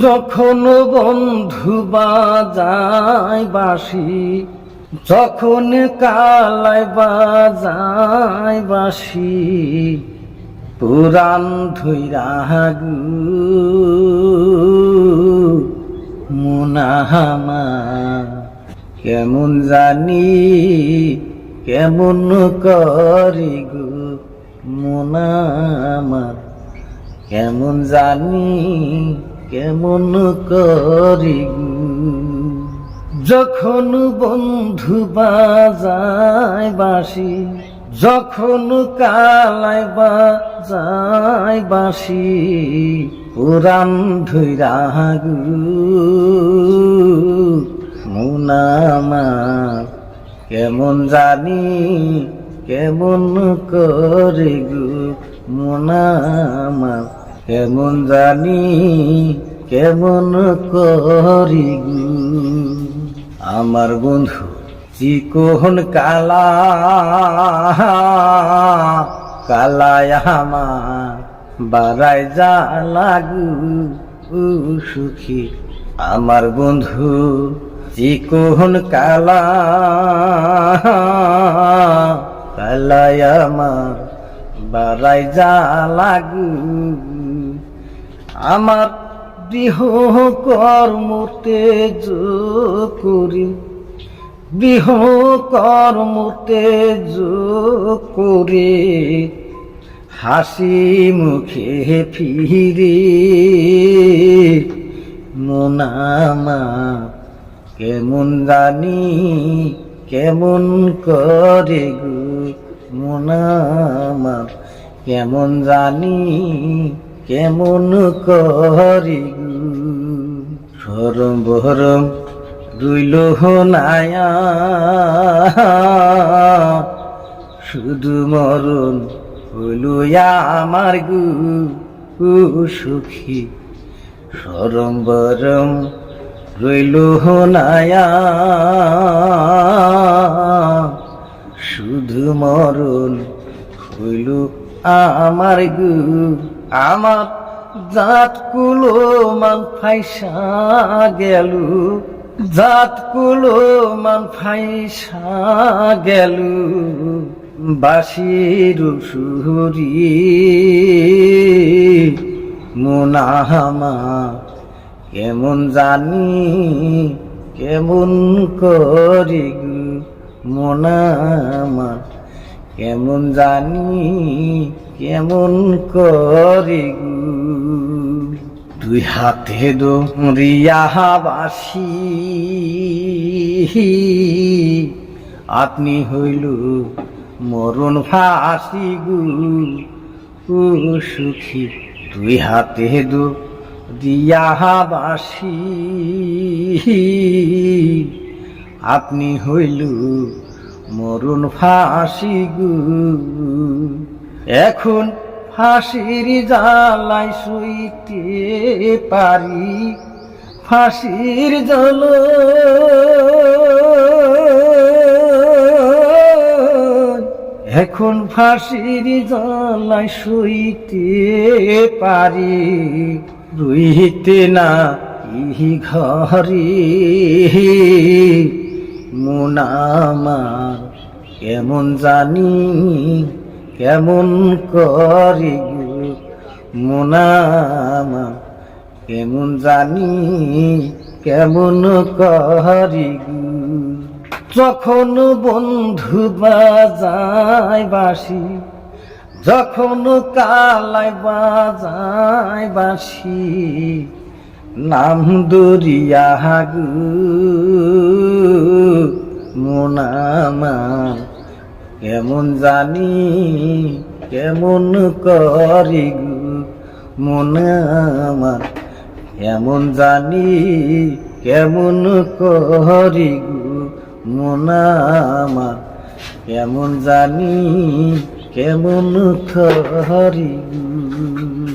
যখন বন্ধু বাজায় বাসি যখন কালায় বাজায় বাসি পুরাণ ধৈরাগু মুনাহামা, কেমন জানি, কেমন করি গো মুনামা কেমন জানি কেমন করি। যখন বন্ধু বাজায় বাসি যখন কালায় বাজায় বাসি পুরাণ ধৈরাগু মুনামা কেমন জানি, কেমন করে গো মুনামা কেমন জানি, কেমন করি আমার বন্ধু চিকোহন কালা, কালায় আমার বারাই যা লাগু সুখী। আমার বন্ধু চিকোহন কালা, কালায় আমার বারাই যা লাগু আমার দেহ কর্মতে করি। বিহ কর্মতে করে। হাসি মুখে ফিরে। মোনামা কেমন জানি, কেমন করে গো? মোনামা কেমন জানি কেমন করি গো সরম বহরম রইল নায়া। শুধু মরণ হইল আমার গু সুখী। সরম বরম রইল নায়া। শুধু মরণ হইল আমার গু আমার জাত কুলো মান ফাইসা গেল জাত কুলো মান ফাইসা গেল, বাসির সুরি মোনাহামা কেমন জানি, কেমন করি মোনামা কেমন জানি কেমন করি দুই হাতে দরিয়াবাসি আপনি হইল মরণ ফাঁসি গু। সুখী, দুই হাতে দো দিয়া বাসি আপনি হইল মরণ ফাঁসি গু। এখন ফাঁসির জ্বালাই শুইতে পারি, ফাঁসির জল। এখন ফাঁসির জ্বালাই শুইতে পারি, রুইতে না ইহি ঘরে। মোনামার কেমন জানি কেমন করি মোনামা? কেমন জানি, কেমন করি যখন বন্ধু বাজায় বাসি যখন কালাই বাজায় বাসি নাম দরিয়া গু মোনামা। কেমন জানি, কেমন করি গু? মোনামা কেমন জানি, কেমন করি গু? মোনামা কেমন জানি, কেমন গু?